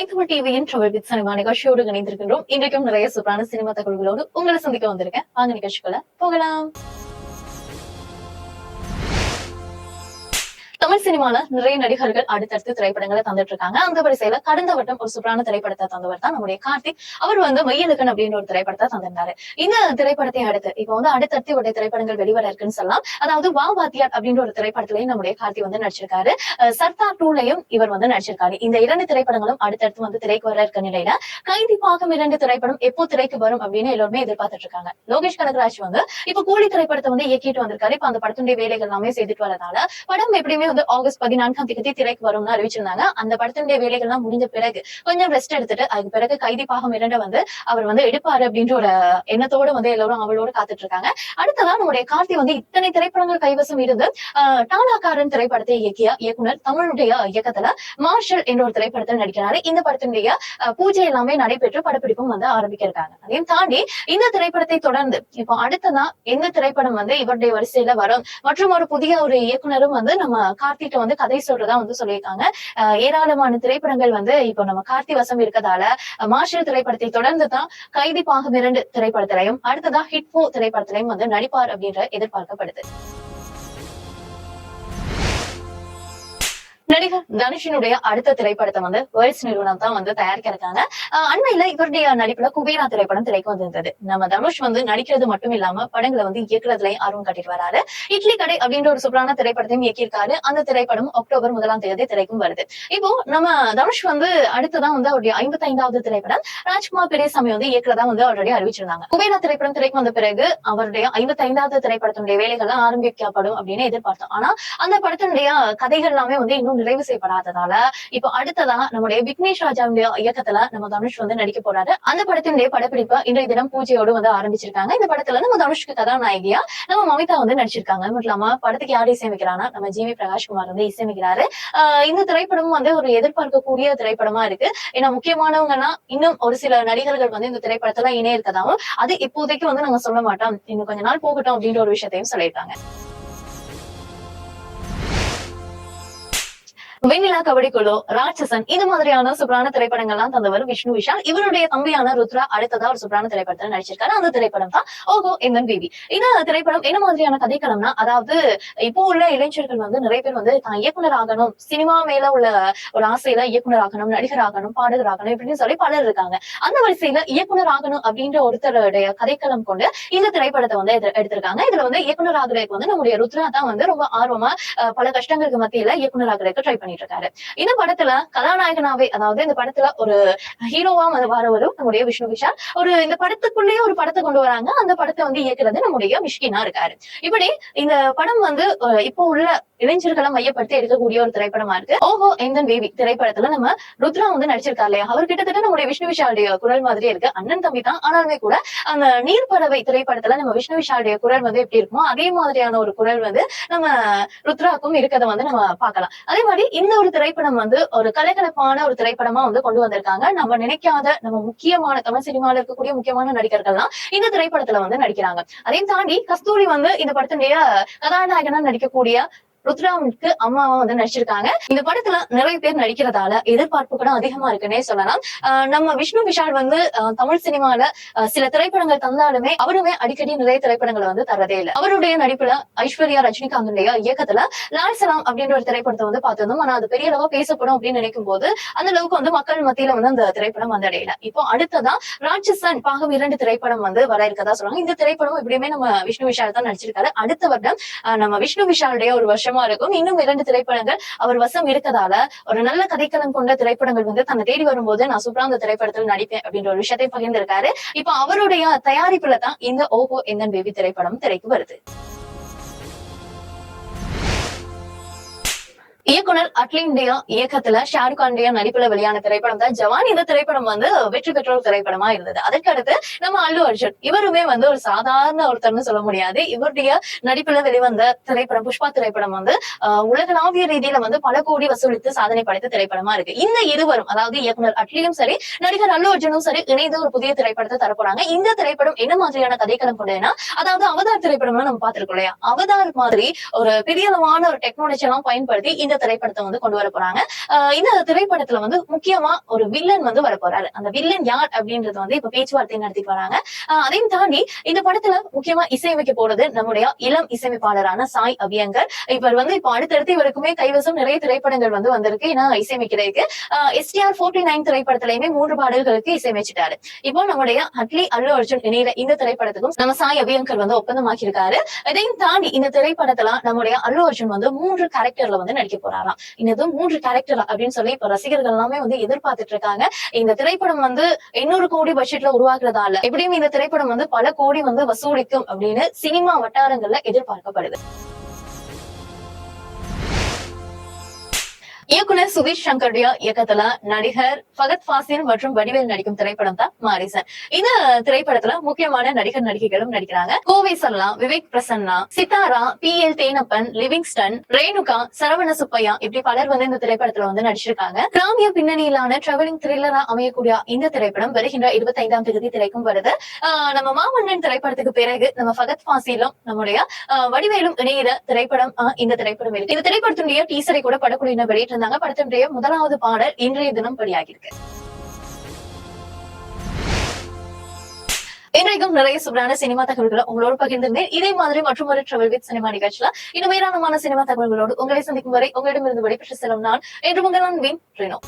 மைத்வ டிவியின் travel with cinema நிகழ்ச்சியோடு இணைந்திருக்கின்றோம். இன்றைக்கும் நிறைய சூப்பரான சினிமா தகவல்களோடு உங்களை சந்திக்க வந்திருக்கேன். வாங்க நிகழ்ச்சிக்குள்ள போகலாம். தமிழ் சினிமால நிறைய நடிகர்கள் அடுத்தடுத்து திரைப்படங்களை தந்துட்டு இருக்காங்க அந்த வரிசையில கடந்த வட்டம் ஒரு சூப்பரான திரைப்படத்தை தந்தவர் தான் நம்முடைய கார்த்திக் அவர் வந்து மையலுக்கன் அப்படின்ற ஒரு திரைப்படத்தை தந்திருந்தாரு. இந்த திரைப்படத்தை அடுத்து இப்ப வந்து அடுத்தடுத்து உடைய திரைப்படங்கள் வெளிவர இருக்குன்னு சொல்லலாம். அதாவது வா வாத்தியார் அப்படின்ற ஒரு திரைப்படத்திலையும் நம்முடைய கார்த்தி வந்து நடிச்சிருக்காரு. சர்தார் டூலையும் இவர் வந்து நடிச்சிருக்காரு. இந்த இரண்டு திரைப்படங்களும் அடுத்தடுத்து வந்து திரைக்கு வர இருக்க நிலையில கைதி பாகம் இரண்டு திரைப்படம் எப்போ திரைக்கு வரும் அப்படின்னு எல்லோருமே எதிர்பார்த்துட்டு இருக்காங்க. லோகேஷ் கனகராஜ் வந்து இப்ப கூலி திரைப்படத்தை வந்து இயக்கிட்டு வந்திருக்காரு. இப்ப அந்த படத்துடைய வேலைகள் எல்லாமே செய்துட்டு வரதால படம் எப்படியுமே வந்து வந்து ஆகஸ்ட் பதினான்காம் தேதி திரைக்கு வரும்னு அறிவிச்சிருந்தாங்க. அந்த படத்தினுடைய வேலைகள் எல்லாம் முடிஞ்ச பிறகு கொஞ்சம் ரெஸ்ட் எடுத்துட்டு அதுக்கு பிறகு கைதி பாகம் இரண்ட வந்து அவர் வந்து எடுப்பாரு அப்படின்ற ஒரு எண்ணத்தோட வந்து எல்லாரும் அவளோட காத்துட்டு இருக்காங்க அடுத்ததான் நம்முடைய கார்த்தி வந்து இத்தனை திரைப்படங்கள் கைவசம் இருந்து டானாக்காரன் திரைப்படத்தை இயக்கிய இயக்குனர் தமிழுடைய இயக்கத்துல மார்ஷல் என்ற ஒரு திரைப்படத்தில் நடிக்கிறாரு. இந்த படத்தினுடைய பூஜை எல்லாமே நடைபெற்று படப்பிடிப்பும் வந்து ஆரம்பிக்க இருக்காங்க அதையும் தாண்டி இந்த திரைப்படத்தை தொடர்ந்து இப்போ அடுத்ததான் எந்த திரைப்படம் வந்து இவருடைய வரிசையில வரும் மற்றும் ஒரு புதிய ஒரு இயக்குனரும் வந்து நம்ம கார்த்திட்ட வந்து கதை சொல்றதா வந்து சொல்லியிருக்காங்க. ஏராளமான திரைப்படங்கள் வந்து இப்போ நம்ம கார்த்தி வசம் இருக்கதால அஹ், மார்ஷல் திரைப்படத்தை தொடர்ந்து தான் கைதி பாகம் இரண்டு திரைப்படத்திலையும் அடுத்ததா ஹிட் ஃபோ திரைப்படத்திலையும் வந்து நடிப்பார் அப்படின்ற எதிர்பார்க்கப்படுது. நடிகர் தனுஷினுடைய அடுத்த திரைப்படத்தை வந்து வேர்ல்ட்ஸ் நிறுவனம் தான் வந்து தயாரிக்க இருக்காங்க அண்மையில இவருடைய நடிப்புல குபேரா திரைப்படம் திரைக்கு வந்திருந்தது. நம்ம தனுஷ் வந்து நடிக்கிறது மட்டும் இல்லாம படங்களை வந்து இயக்குறதுலயும் ஆர்வம் காட்டிட்டு வராரு. இட்லி கடை அப்படின்ற ஒரு சூப்பரான திரைப்படத்தையும் இயக்கியிருக்காரு. அந்த திரைப்படம் அக்டோபர் முதலாம் தேதி திரைக்கும் வருது. இப்போ நம்ம தனுஷ் வந்து அடுத்ததான் வந்து அவருடைய ஐம்பத்தி ஐந்தாவது திரைப்படம் ராஜ்குமார் பெரியசாமி வந்து இயக்குறதா வந்து ஆல்ரெடி அறிவிச்சிருந்தாங்க. குபேரா திரைப்படம் திரைக்கு வந்த பிறகு அவருடைய ஐம்பத்தி ஐந்தாவது திரைப்படத்தினுடைய வேலைகள்லாம் ஆரம்பிக்கப்படும் அப்படின்னு எதிர்பார்த்தோம். ஆனா அந்த படத்தினுடைய கதைகள் எல்லாமே வந்து இன்னும் நிறைவு செய்யப்படாததால இப்ப அடுத்ததா நம்முடைய விக்னேஷ் ராஜாவுடைய இயக்கத்துல நம்ம தனுஷ் வந்து நடிக்க போறாரு. அந்த படத்தினுடைய படப்பிடிப்பு இன்றைய தினம் பூஜையோடு வந்து ஆரம்பிச்சிருக்காங்க. இந்த படத்துல நம்ம தனுஷ்க்கு கதாநாயகியா நம்ம மமிதா வந்து நடிச்சிருக்காங்க. மட்டும் இல்லாம படத்துக்கு யார் இசையமைக்கிறானா நம்ம ஜி வி பிரகாஷ்குமார் வந்து இசையமைக்கிறாரு. இந்த திரைப்படமும் வந்து ஒரு எதிர்பார்க்கக்கூடிய திரைப்படமா இருக்கு. ஏன்னா முக்கியமானவங்கன்னா இன்னும் ஒரு சில நடிகர்கள் வந்து இந்த திரைப்படத்துல இணைய இருக்கதாவும் அது இப்போதைக்கு வந்து நாங்க சொல்ல மாட்டோம். இன்னும் கொஞ்ச நாள் போகட்டும் அப்படின்ற ஒரு விஷயத்தையும் சொல்லியிருக்காங்க. வெண்ணிலா கபடி குழு ராட்சசன் இது மாதிரியான சூப்பரான திரைப்படங்கள்லாம் தந்தவர் விஷ்ணு விஷால். இவருடைய தம்பியான ருத்ரா அடுத்ததா ஒரு சூப்பரான திரைப்படத்துல நடிச்சிருக்காரு. அந்த திரைப்படம் தான் ஓகோ எந்தன் பேபி இந்த திரைப்படம் என்ன மாதிரியான கதைக்களம்னா அதாவது இப்போ உள்ள இளைஞர்கள் வந்து நிறைய பேர் வந்து தான் இயக்குனர் ஆகணும் சினிமா மேல உள்ள ஒரு ஆசையில இயக்குனர் ஆகணும் நடிகர் ஆகணும் பாடகர் ஆகணும் இப்படின்னு சொல்லி பலர் இருக்காங்க. அந்த வரிசையில இயக்குனர் ஆகணும் அப்படின்ற ஒருத்தருடைய கதைக்களம் கொண்டு இந்த திரைப்படத்தை வந்து எடுத்திருக்காங்க. இதுல வந்து இயக்குனர் ஆகிறதுக்கு வந்து நம்முடைய ருத்ரா தான் வந்து ரொம்ப ஆர்வமா பல கஷ்டங்களுக்கு மத்தியில இயக்குனர் ஆகிறதுக்கு ட்ரை பண்ணிட்டு இருக்காரு இந்த படத்துல கதாநாயகனாவே அதாவது இந்த படத்துல ஒரு ஹீரோவா வந்து வரவரும் நம்முடைய விஷ்ணு விஷால் ஒரு இந்த படத்துக்குள்ளேயே ஒரு படத்தை கொண்டு வராங்க. அந்த படத்தை வந்து இயக்குறது நம்முடைய மிஷ்கினா இருக்காரு. இப்படி இந்த படம் வந்து இப்போ உள்ள இளைஞர்களை மையப்படுத்தி எடுக்கக்கூடிய ஒரு திரைப்படமா இருக்கு. ஓஹோ எந்தன் பேபி திரைப்படத்துல நம்ம ருத்ரா வந்து நடிச்சிருக்காரு இல்லையா? அவர் கிட்டத்தட்ட நம்முடைய விஷ்ணு விஷாலுடைய குரல் மாதிரி இருக்கு. அண்ணன் தம்பி தான். ஆனாலுமே கூட அந்த நீர்ப்பறவை திரைப்படத்துல நம்ம விஷ்ணு விஷாலுடைய குரல் வந்து எப்படி இருக்குமோ அதே மாதிரியான ஒரு குரல் வந்து நம்ம ருத்ராக்கும் இருக்கதை வந்து நம்ம பார்க்கலாம். அதே மாதிரி இந்த ஒரு திரைப்படம் வந்து ஒரு கலகலப்பான ஒரு திரைப்படமா வந்து கொண்டு வந்திருக்காங்க. நம்ம நினைக்காத நம்ம முக்கியமான தமிழ் சினிமாவில் இருக்கக்கூடிய முக்கியமான நடிகர்கள்லாம் இந்த திரைப்படத்துல வந்து நடிக்கிறாங்க. அதையும் தாண்டி கஸ்தூரி வந்து இந்த படத்தினுடைய கதாநாயகனா நடிக்கக்கூடிய ருத்ராவுக்கு அம்மாவா வந்து நடிச்சிருக்காங்க. இந்த படத்துல நிறைய பேர் நடிக்கிறதால எதிர்பார்ப்பு கூட அதிகமா இருக்குன்னே சொல்லலாம். நம்ம விஷ்ணு விஷால் வந்து தமிழ் சினிமால சில திரைப்படங்கள் தந்தாலுமே அவருமே அடிக்கடி நிறைய திரைப்படங்களை வந்து தரதே இல்லை. அவருடைய நடிப்புல ஐஸ்வர்யா ரஜினிகாந்துடைய இயக்கத்துல லால் சலாம் அப்படின்ற ஒரு திரைப்படத்தை வந்து பார்த்திருந்தோம் ஆனா அது பெரிய அளவா பேசப்படும் அப்படின்னு நினைக்கும் போது அந்த அளவுக்கு வந்து மக்கள் மத்தியில வந்து அந்த திரைப்படம் வந்தடையல இப்போ அடுத்ததா ராட்சசன் பாகம் இரண்டு திரைப்படம் வந்து வர இருக்கதா சொல்றாங்க. இந்த திரைப்படம் எப்படியுமே நம்ம விஷ்ணு விஷால் தான் நடிச்சிருக்காரு. அடுத்த வருடம் ஆஹ் நம்ம விஷ்ணு விஷாலுடைய ஒரு வருஷம் இருக்கும். இன்னும் இரண்டு திரைப்படங்கள் அவர் வசம் இருக்கதால ஒரு நல்ல கதைக்களம் கொண்ட திரைப்படங்கள் வந்து தன்னை தேடி வரும்போது நான் சூப்பரா அந்த திரைப்படத்தில் நடிப்பேன் அப்படின்ற ஒரு விஷயத்தை பகிர்ந்திருக்காரு. இப்ப அவருடைய தயாரிப்புல தான் இந்த ஓஹோ எந்தன் பேபி திரைப்படம் திரைக்கு வருது. இயக்குனர் அட்லிண்டியா இயக்கத்துல ஷாருக் கானுடைய நடிப்புல வெளியான திரைப்படம் தான். ஜவான் இந்த திரைப்படம் வந்து வெற்றி பெற்ற ஒரு திரைப்படமா இருந்தது. அதற்கடுத்து நம்ம அல்லு அர்ஜுன். இவருமே வந்து ஒரு சாதாரண ஒருத்தர்னு சொல்ல முடியாது. இவருடைய நடிப்புல வெளிவந்த திரைப்படம் புஷ்பா திரைப்படம் வந்து உலகளாவிய ரீதியில வந்து பல கோடி வசூலித்து சாதனை படைத்த திரைப்படமா இருக்கு. இந்த இருவரும் அதாவது இயக்குனர் அட்லியும் சரி நடிகர் அல்லு அர்ஜுனும் சரி இணைந்து ஒரு புதிய திரைப்படத்தை தரப்போறாங்க. இந்த திரைப்படம் என்ன மாதிரியான கதைக்களம் கொண்டதுன்னா அதாவது அவதார் திரைப்படம்லாம் நம்ம பார்த்திருக்கோம் இல்லையா? அவதார் மாதிரி ஒரு பெரிய அளவான ஒரு டெக்னாலஜி எல்லாம் பயன்படுத்தி இந்த திரைப்படத்தை வந்து கொண்டு வர போறாங்க. இந்த திரைப்படத்துல வந்து முக்கியமா ஒரு வில்லன் வந்து வர போறாரு. அந்த வில்லன் யார் அப்படின்றது வந்து இப்ப பேச்சுவார்த்தை நடத்திட்டு வராங்க. அதையும் தாண்டி இந்த படத்துல முக்கியமா இசையமைக்க போறது நம்முடைய இளம் இசையமைப்பாளரான சாய் அபியங்கர். இவர் வந்து இப்ப அடுத்தடுத்து இவருக்குமே கைவசம் நிறைய திரைப்படங்கள் வந்து வந்திருக்கு. ஏன்னா இசையமைக்கிறதுக்கு. எஸ்டிஆர் போர்ட்டி நைன் திரைப்படத்திலயுமே மூன்று பாடல்களுக்கு இசையமைச்சிட்டாரு. இப்போ நம்முடைய அட்லி அல்லு அர்ஜுன் இணையிற இந்த திரைப்படத்துக்கும் நம்ம சாய் அபியங்கர் வந்து ஒப்பந்தமாக்கி இருக்காரு இதையும் தாண்டி இந்த திரைப்படத்துல நம்முடைய அல்லு அர்ஜுன் வந்து மூன்று கேரக்டர்ல வந்து நடிக்க போறாராம். இன்னது மூன்று கேரக்டர் அப்படின்னு சொல்லி இப்ப ரசிகர்கள் எல்லாமே வந்து எதிர்பார்த்துட்டு இருக்காங்க. இந்த திரைப்படம் வந்து எண்ணூறு கோடி பட்ஜெட்ல உருவாக்குறதா இல்ல. எப்படியும் இந்த திரைப்படம் வந்து பல கோடி வந்து வசூலிக்கும் அப்படின்னு சினிமா வட்டாரங்கள்ல எதிர்பார்க்கப்படுது. இயக்குனர் சுதீஷ் சங்கருடைய இயக்கத்துல நடிகர் பகத் ஃபாசில் மற்றும் வடிவேல் நடிக்கும் திரைப்படம் தான் மாரிசன். இந்த திரைப்படத்துல முக்கியமான நடிகர் நடிகைகளும் நடிக்கிறாங்க. கோவை சல்லா Vivek Prasanna Chithara P L Thenappan Livingston Renuka Saravana Subbaiah இப்படி பலர் வந்து இந்த திரைப்படத்துல வந்து நடிச்சிருக்காங்க. கிராமிய பின்னணியிலான டிராவலிங் த்ரில்லரா அமையக்கூடிய இந்த திரைப்படம் வருகின்ற இருபத்தி ஐந்தாம் தேதி திரைக்கும் வருது. ஆஹ் நம்ம மாமன்னன் திரைப்படத்துக்கு பிறகு நம்ம பகத் ஃபாசிலும் நம்முடைய வடிவேலும் இணையிற திரைப்படம் ஆஹ் இந்த திரைப்படம் இருக்கு. இந்த திரைப்படத்தினுடைய டீசரை கூட படக்குழுவினர் வெளியிட்டிருந்தாங்க படத்தினுடைய முதலாவது பாடல் இன்றைய தினம் வெளியாகி இருக்கு இன்றைக்கும் நிறைய சூப்பரான சினிமா தகவல்களை உங்களோடு பகிர்ந்திருந்தேன். இதே மாதிரி மற்றும் ஒரு ட்ராவல் வித் சினிமா நிகழ்ச்சியில இன்னும் ஏராளமான சினிமா தகவல்களோடு உங்களை சந்திக்கும் வரை உங்களிடமிருந்து விடைபெற்று செல்லும் நான் என்று உங்கள் வின் ரெனோ